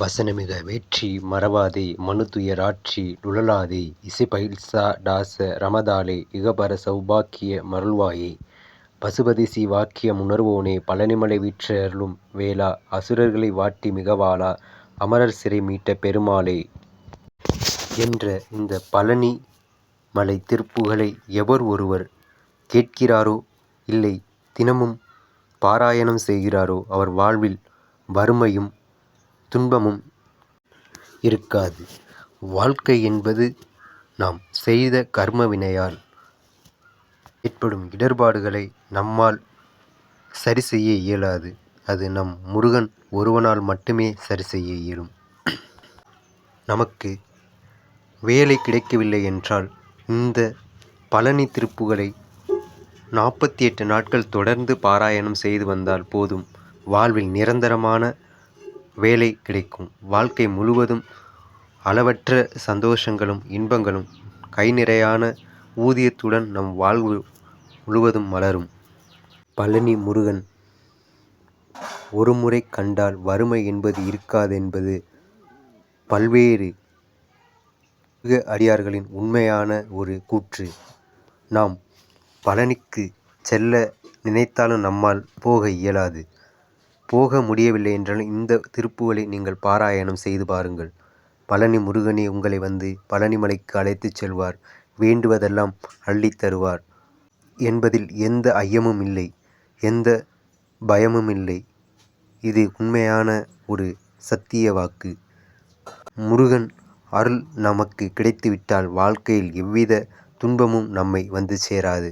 வசனமிக வேற்றி மறவாதே மனுதுய நுழலாதே இசை இசைபயில்சா டாச ரமதாலே இகபர சௌபாக்கிய மருள்வாயே. பசுபதிசி வாக்கிய முணர்வோனே பழனிமலை வீற்றருளும் வேளா அசுரர்களை வாட்டி மிகவாளா அமரர்சிறை மீட்ட பெருமாளே. என்ற இந்த பழனி மலை திருப்புகளை எவர் ஒருவர் கேட்கிறாரோ? இல்லை தினமும் பாராயணம் செய்கிறாரோ? அவர் வாழ்வில் வறுமையும் துன்பமும் இருக்காது. வாழ்க்கை என்பது நாம் செய்த கர்மவினையால் ஏற்படும் இடர்பாடுகளை நம்மால் சரி செய்ய இயலாது. அது நம் முருகன் ஒருவனால் மட்டுமே சரி செய்ய இயலும். நமக்கு வேலை கிடைக்கவில்லை என்றால் இந்த பழனி திருப்புகளை நாற்பத்தி எட்டு நாட்கள் தொடர்ந்து பாராயணம் செய்து வந்தால் போதும் வாழ்வில் நிரந்தரமான வேலை கிடைக்கும். வாழ்க்கை முழுவதும் அளவற்ற சந்தோஷங்களும் இன்பங்களும் கை நிறையான ஊதியத்துடன் நம் வாழ்வு முழுவதும் மலரும். பழனி முருகன் ஒருமுறை கண்டால் வறுமை என்பது இருக்காதென்பது பல்வேறு அடியார்களின் உண்மையான ஒரு கூற்று. நாம் பழனிக்கு செல்ல நினைத்தாலும் நம்மால் போக இயலாது. போக முடியவில்லை என்றாலும் இந்த திருப்புகளை நீங்கள் பாராயணம் செய்து பாருங்கள். பழனி முருகனே உங்களை வந்து பழனிமலைக்கு அழைத்துச் செல்வார் வேண்டுவதெல்லாம் அள்ளித் தருவார் என்பதில் எந்த ஐயமும் இல்லை எந்த பயமும் இல்லை இது உண்மையான ஒரு சத்திய வாக்கு. முருகன் அருள் நமக்கு கிடைத்துவிட்டால் வாழ்க்கையில் எவ்வித துன்பமும் நம்மை வந்து சேராது.